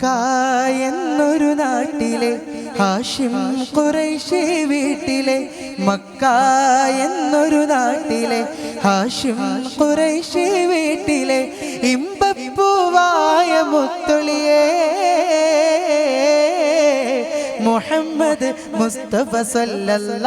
Mecca എന്നൊരു നാട്ടിലെ ഹാഷിം കുറേശ്ശി വീട്ടിലെ മക്ക എന്നൊരു നാട്ടിലെ ഹാഷിം കുറേശ്ശി വീട്ടിലെ ഇമ്പപ്പൂവായ മുത്തുളിയെ. മുഹമ്മദ് മുസ്തഫ സല്ല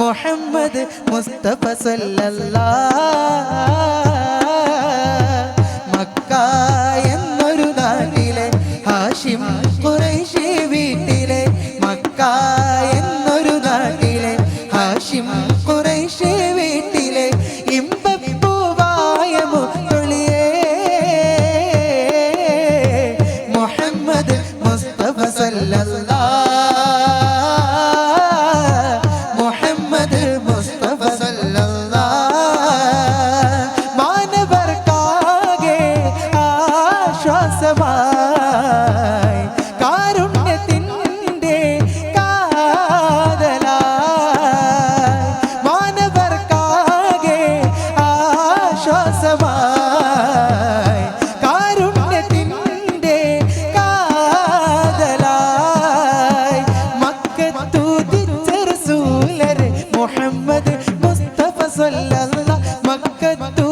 Muhammad Mustafa സല്ലല്ലാ Kim. Hi. la la la la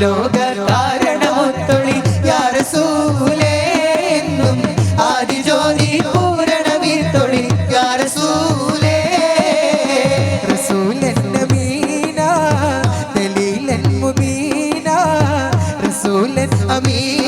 ലോക കാരണമൊത്തൊളി യാരസൂലേ എന്നും ആദിജോതി പൂരണമീത്തൊളി യാരസൂലേ റസൂലൻ നബീന ദലീലൻ മുബീന റസൂലൻ അമീന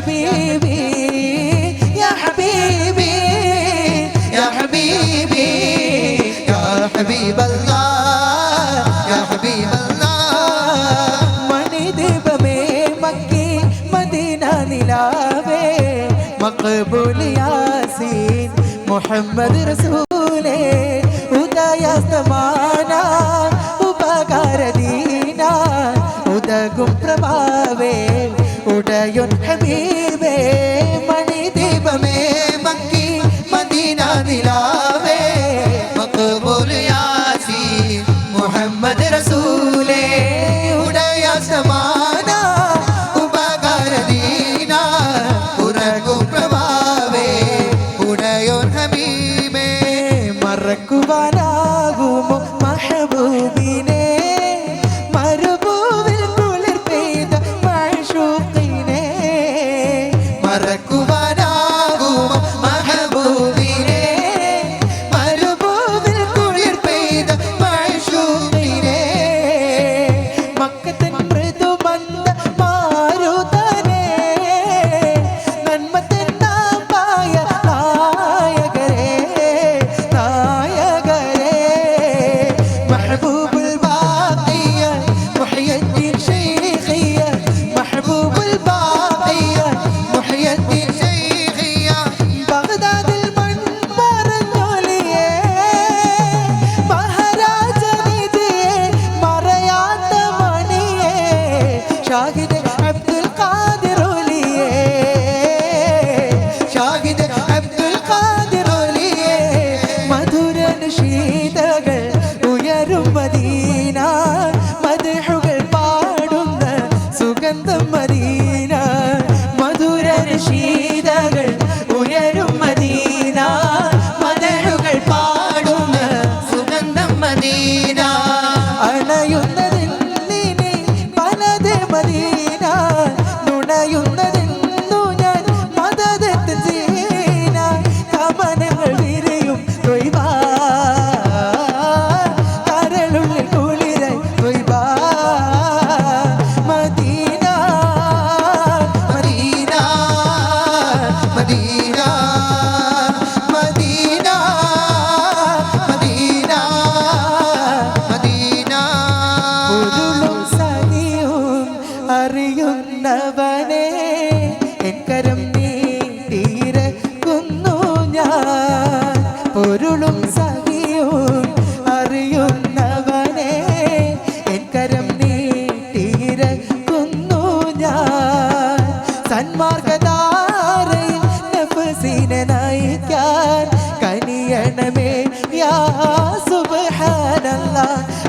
حبيبي يا حبيبي يا حبيبي يا حبيب الله يا حبيب الله. മണിദീപമേ മക്കി മദീന നിലാവേ മക്ബൂൽ യാസീൻ മുഹമ്മദ് റസൂലേ ഉദയസ്തമാന ഉപകാരദീന ഉദകും പ്രഭാവേ മലയുൻ ഹബീബേ മണിദീപമേ മക്കി മദീന നിലാവേ മക്ബൂൽ യാസി മുഹമ്മദ് റസൂലേ ഉടയ സമാന ഉപകാര ദീന ഉറകു പ്രഭാവേ ഉടയോൻ ഹബീബേ മറക്കുവാനാകുമോ മഹബൂബിനെ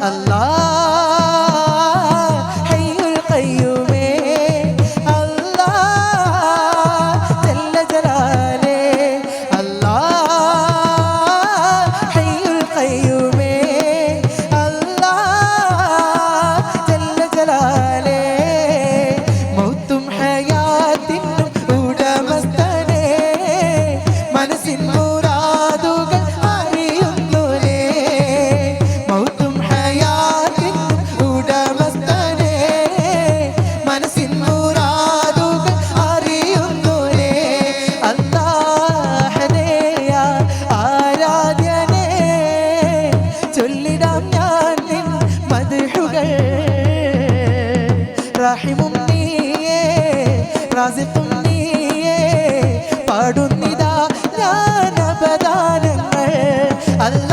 Allah. പാടുന്നിതാ ഞാൻ അല്ല